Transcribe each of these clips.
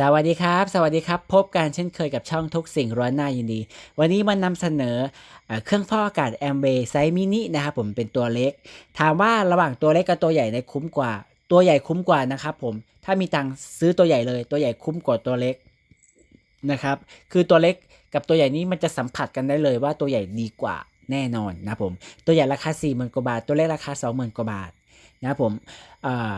สวัสดีครับ สวัสดีครับ พบกันเช่นเคยกับช่องทุกสิ่งร้อนหน้ายินดี วันนี้มานำเสนอเอ่อเครื่องฟอกอากาศแอมเบไซส์มินินะครับผมเป็นตัวเล็ก ถามว่าระหว่างตัวเล็กกับตัวใหญ่ในคุ้มกว่า ตัวใหญ่คุ้มกว่านะครับผมถ้ามีตังซื้อตัวใหญ่เลย ตัวใหญ่คุ้มกว่าตัวเล็กนะครับคือตัวเล็กกับตัวใหญ่นี้มันจะสัมผัสกันได้เลยว่าตัวใหญ่ดีกว่าแน่นอนนะผมตัวใหญ่ราคา4 0,000กว่าบาท ตัวเล็กราคา20,000กว่าบาทนะครับผมอ่า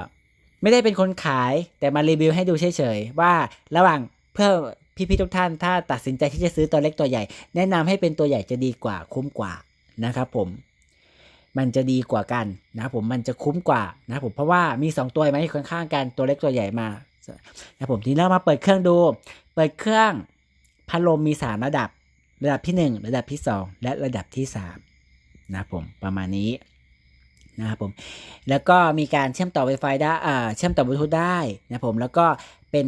ไม่ได้เป็นคนขายแต่มารีวิวให้ดูเฉยๆ ว่าระหว่างเพื่อพี่ๆทุกท่านถ้าตัดสินใจที่จะซื้อตัวเล็กตัวใหญ่ แนะนำให้เป็นตัวใหญ่จะดีกว่าคุ้มกว่านะครับผม มันจะดีกว่ากันนะครับผมมันจะคุ้มกว่านะครับผมเพราะว่ามี 2 ตัวไหมาอยู่ข้างกันตัวเล็กตัวใหญ่มานะครับผมทีนี้เรามาเปิดเครื่องดู เปิดเครื่องพัดลมมี 3 ระดับ ระดับที่ 1 ระดับที่ 2 และระดับที่3นะครับผมประมาณนี้ นะครับผมแล้วก็มีการเชื่อมต่อ Wi-Fi ได้เชื่อมต่อบลูทูธได้นะครับผมแล้วก็เป็น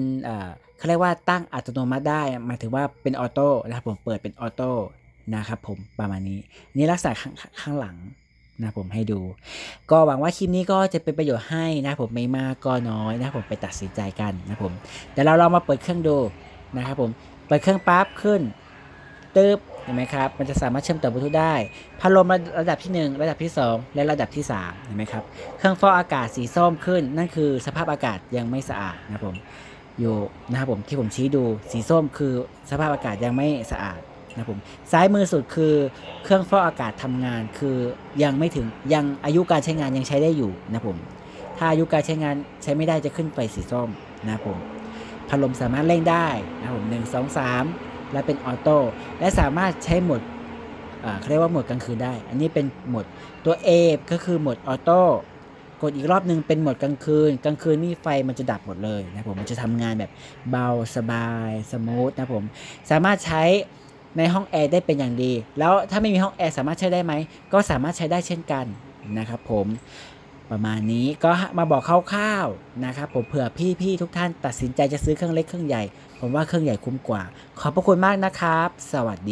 เขาเรียกว่าตั้งอัตโนมัติได้หมายถึงว่าเป็นออโต้นะครับผมเปิดเป็นออโต้นะครับผมประมาณนี้นี่ลักษณะข้างข้างหลังนะครับผมให้ดู ก็หวังว่าคลิปนี้ก็จะเป็นประโยชน์ให้นะครับผมไม่มากก็น้อยนะครับผมไปตัดสินใจกันนะครับผมเดี๋ยวเราลองมาเปิดเครื่องดูนะครับผมเปิดเครื่องปั๊บขึ้นตึบ ห็นไหมครับ มันจะสามารถเชื่อมต่อบลูทูธได้ พัดลมระดับที่ 1 ระดับที่ 2 และระดับที่ 3 เห็นไหมครับ เครื่องฟอกอากาศสีส้มขึ้น นั่นคือสภาพอากาศยังไม่สะอาดนะครับผม อยู่นะครับผมที่ผมชี้ดูสีส้มคือสภาพอากาศยังไม่สะอาดนะครับผมซ้ายมือสุดคือเครื่องฟอกอากาศทำงานคือยังไม่ถึงยังอายุการใช้งานยังใช้ได้อยู่นะครับผมถ้าอายุการใช้งานใช้ไม่ได้จะขึ้นไฟสีส้มนะครับผมพัดลมสามารถเร่งได้นะครับผมหนึ่งสองสาม และเป็นออโต้และสามารถใช้โหมดเขาเรียกว่าโหมดกลางคืนได้ อันนี้เป็นโหมดตัว A ก็คือโหมดออโต้กดอีกรอบหนึงเป็นโหมดกลางคืน กลางคืนนี่ไฟมันจะดับหมดเลยนะผมมันจะทำงานแบบเบาสบายสมูทนะผมสามารถใช้ในห้องแอร์ได้เป็นอย่างดี แล้วถ้าไม่มีห้องแอร์สามารถใช้ได้ไหมก็สามารถใช้ได้เช่นกันนะครับผม ประมาณนี้ก็มาบอกคร่าวๆนะครับผมเผื่อพี่ๆทุกท่านตัดสินใจจะซื้อเครื่องเล็กเครื่องใหญ่ ผมว่าเครื่องใหญ่คุ้มกว่า ขอบพระคุณมากนะครับ สวัสดี